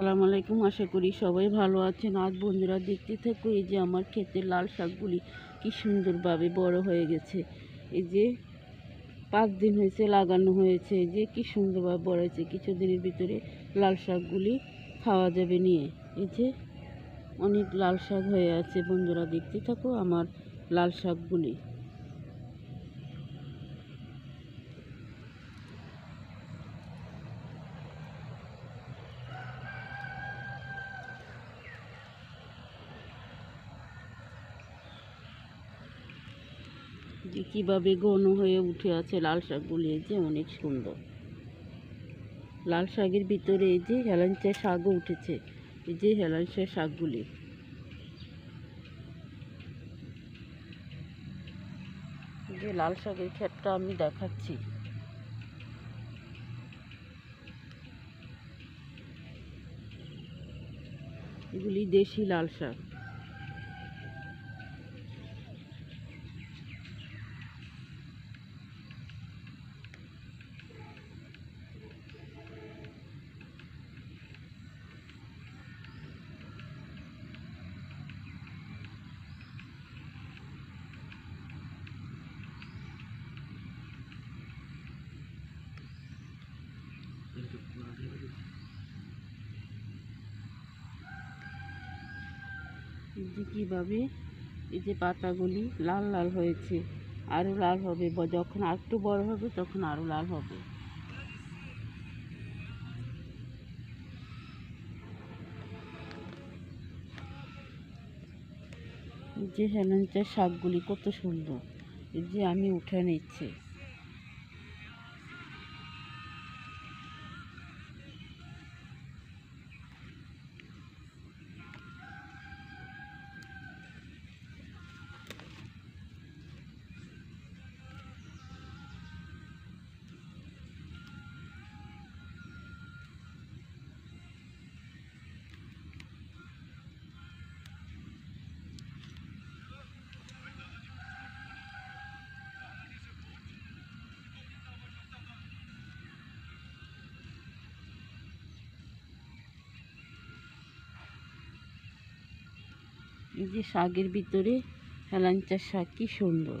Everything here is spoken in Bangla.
আসসালামু আলাইকুম। আশা করি সবাই ভালো আছেন। আজ বন্ধুরা দেখতে থাকো, এই যে আমার ক্ষেতের লাল শাকগুলি কি সুন্দরভাবে বড় হয়ে গেছে। এই যে পাঁচ দিন হয়েছে লাগানো হয়েছে, এই যে কি সুন্দরভাবে বড় হয়েছে। কিছুদিনের ভিতরে লাল শাকগুলি খাওয়া যাবে নিয়ে। এই যে অনেক লাল শাক হয়ে আছে। বন্ধুরা দেখতে থাকো আমার লাল শাকগুলি। যে কীভাবে ঘন হয়ে উঠে আছে লাল শাকগুলি এই যে অনেক সুন্দর। লাল শাকের ভিতরে এই যে হেলাঞ্চা শাকও উঠেছে, এই যে হেলাঞ্চা শাকগুলি। যে লাল শাকের ক্ষেতটা আমি দেখাচ্ছি। এগুলি দেশি লাল শাক। যে কীভাবে এই যে পাতাগুলি লাল লাল হয়েছে, আরও লাল হবে। ব- যখন একটু বড় হবে, তখন আরও লাল হবে। যে হেলেঞ্চার শাকগুলি কত সুন্দর। যে আমি উঠে নিচ্ছি। এই যে শাকের ভিতরে হেলাঞ্চার শাক কি সুন্দর।